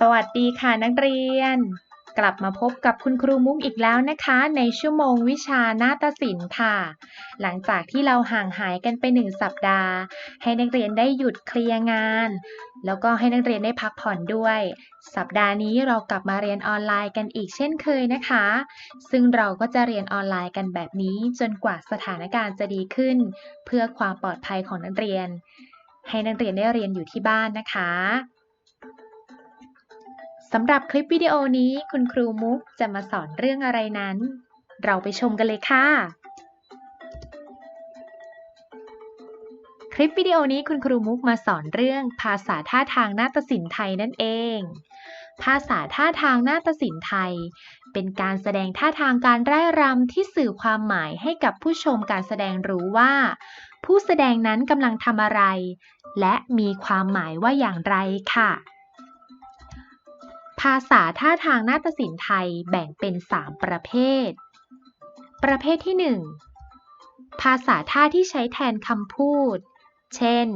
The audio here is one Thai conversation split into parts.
สวัสดีค่ะนักเรียน กลับมาพบกับคุณครูมุกอีกแล้วนะคะ ในชั่วโมงวิชานาฏศิลป์ค่ะ หลังจากที่เราห่างหายกันไปหนึ่งสัปดาห์ ให้นักเรียนได้หยุดเคลียร์งาน แล้วก็ให้นักเรียนได้พักผ่อนด้วย สัปดาห์นี้เรากลับมาเรียนออนไลน์กันอีกเช่นเคยนะคะ ซึ่งเราก็จะเรียนออนไลน์กันแบบนี้จนกว่าสถานการณ์จะดีขึ้น เพื่อความปลอดภัยของนักเรียน ให้นักเรียนได้เรียนอยู่ที่บ้านนะคะ สำหรับคลิปวิดีโอนี้คุณครูมุกจะมาสอนเรื่องอะไรนั้น เราไปชมกันเลยค่ะ คลิปวิดีโอนี้คุณครูมุกมาสอนเรื่องภาษาท่าทางนาฏศิลป์ไทยนั่นเอง ภาษาท่าทางนาฏศิลป์ไทย เป็นการแสดงท่าทางการร่ายรำที่สื่อความหมายให้กับผู้ชมการแสดงรู้ว่า ผู้แสดงนั้นกำลังทำอะไร และมีความหมายว่าอย่างไรค่ะ ภาษาท่าทางนาฏศิลป์ไทยแบ่งเป็น 3 ประเภท ประเภทที่ 1 ภาษาท่าที่ใช้แทนคำพูด เช่น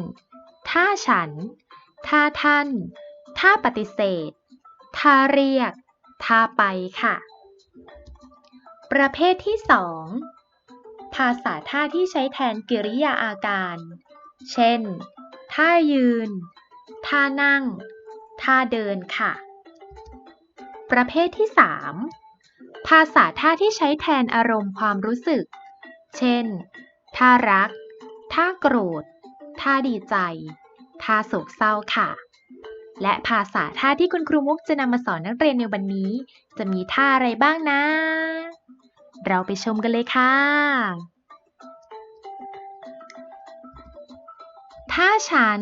ท่าฉัน ท่าท่าน ท่าปฏิเสธ ท่าเรียก ท่าไปค่ะ ประเภทที่ 2 ภาษาท่าที่ใช้แทนกิริยาอาการ เช่น ท่ายืน ท่านั่ง ท่าเดินค่ะ ประเภทที่ 3 ภาษาท่าที่ใช้แทนอารมณ์ความรู้สึก เช่น ท่ารัก ท่าโกรธ ท่าดีใจ ท่าโศกเศร้าค่ะ และภาษาท่าที่คุณครูมุกจะนำมาสอนนักเรียนในวันนี้ จะมีท่าอะไรบ้างนะ เราไปชมกันเลยค่ะ ท่าฉัน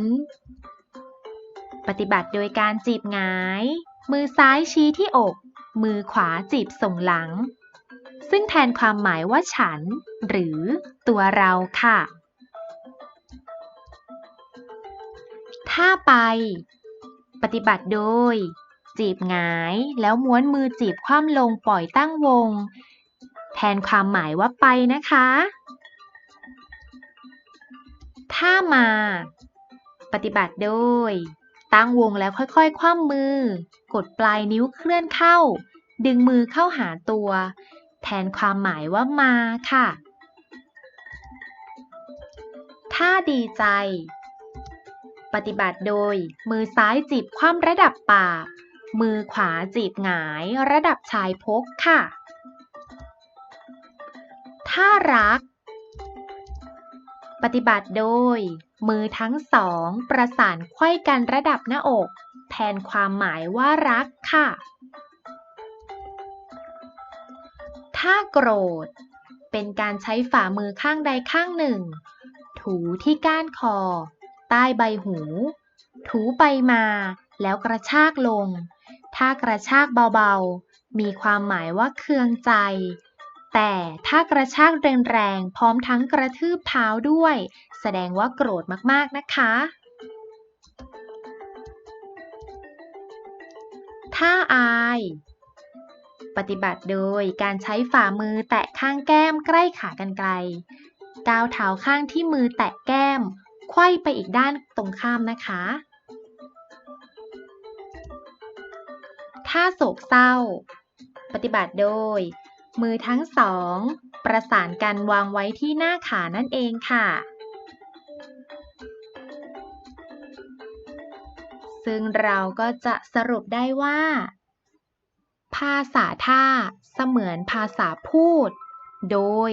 ปฏิบัติโดยการจีบหงาย มือซ้ายชี้ที่อก มือขวาจีบส่งหลัง ซึ่งแทนความหมายว่าฉัน หรือตัวเราค่ะ ท่าไป ปฏิบัติโดย จีบหงายแล้วม้วนมือจีบคว่ำลงปล่อยตั้งวง แทนความหมายว่าไปนะคะท่ามา ปฏิบัติโดย ตั้งวงแล้วค่อยๆ คว่ำมือ กดปลายนิ้วเคลื่อนเข้า ดึงมือเข้าหาตัว แทนความหมายว่ามาค่ะ ท่าดีใจ ปฏิบัติโดย มือซ้ายจีบคว่ำระดับปาก มือขวาจีบหงายระดับชายพกค่ะ ท่ารัก ปฏิบัติโดย มือทั้งสองประสานไขว้กันระดับหน้าอก แทนความหมายว่ารักค่ะท่าโกรธ เป็นการใช้ฝ่ามือข้างใดข้างหนึ่ง ถูที่ก้านคอ ใต้ใบหู ถูไปมา แล้วกระชากลง ถ้ากระชากเบาๆ มีความหมายว่าเคืองใจแต่ถ้ากระชากแรงๆ พร้อมทั้งกระทืบเท้าด้วย แสดงว่าโกรธมากๆนะคะ ท่าอาย ปฏิบัติโดยการใช้ฝ่ามือแตะข้างแก้มใกล้ขากรรไกร ก้าวเท้าข้างที่มือแตะแก้มไขว้ไปอีกด้านตรงข้ามนะคะ ท่าโศกเศร้า ปฏิบัติโดย มือทั้งสอง ประสานกันวางไว้ที่หน้าขานั่นเองค่ะ ซึ่งเราก็จะสรุปได้ว่า ภาษาท่าเสมือนภาษาพูด โดย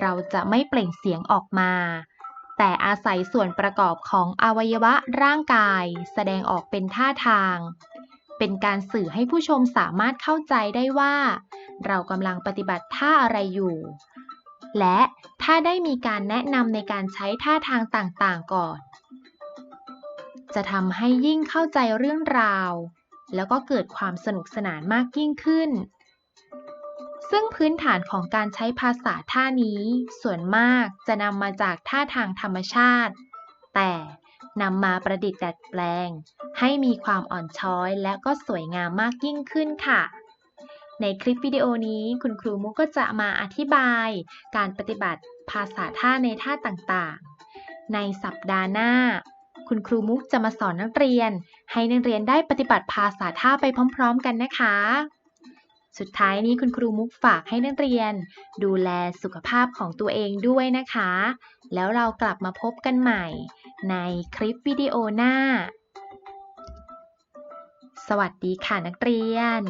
เราจะไม่เปล่งเสียงออกมา แต่อาศัยส่วนประกอบของอวัยวะร่างกาย แสดงออกเป็นท่าทาง เป็นการสื่อให้ผู้ชมสามารถเข้าใจได้ว่า เรากำลังปฏิบัติท่าอะไรอยู่ และถ้าได้มีการแนะนำในการใช้ท่าทางต่างๆก่อน จะทำให้ยิ่งเข้าใจเรื่องราว แล้วก็เกิดความสนุกสนานมากยิ่งขึ้น ซึ่งพื้นฐานของการใช้ภาษาท่านี้ ส่วนมากจะนำมาจากท่าทางธรรมชาติ แต่นำมาประดิษฐ์ดัดแปลง ให้มีความอ่อนช้อยและก็สวยงามมากยิ่งขึ้นค่ะ ในคลิปวิดีโอนี้คุณครูมุกก็จะมาอธิบาย การปฏิบัติภาษาท่าในท่าต่างๆ ในสัปดาห์หน้า คุณครูมุกจะมาสอนนักเรียน ให้นักเรียนได้ปฏิบัติภาษาท่าไปพร้อม ๆ กันนะคะ สุดท้ายนี้คุณครูมุกฝากให้นักเรียน ดูแลสุขภาพของตัวเองด้วยนะคะ แล้วเรากลับมาพบกันใหม่ ในคลิปวิดีโอหน้า สวัสดีค่ะนักเรียน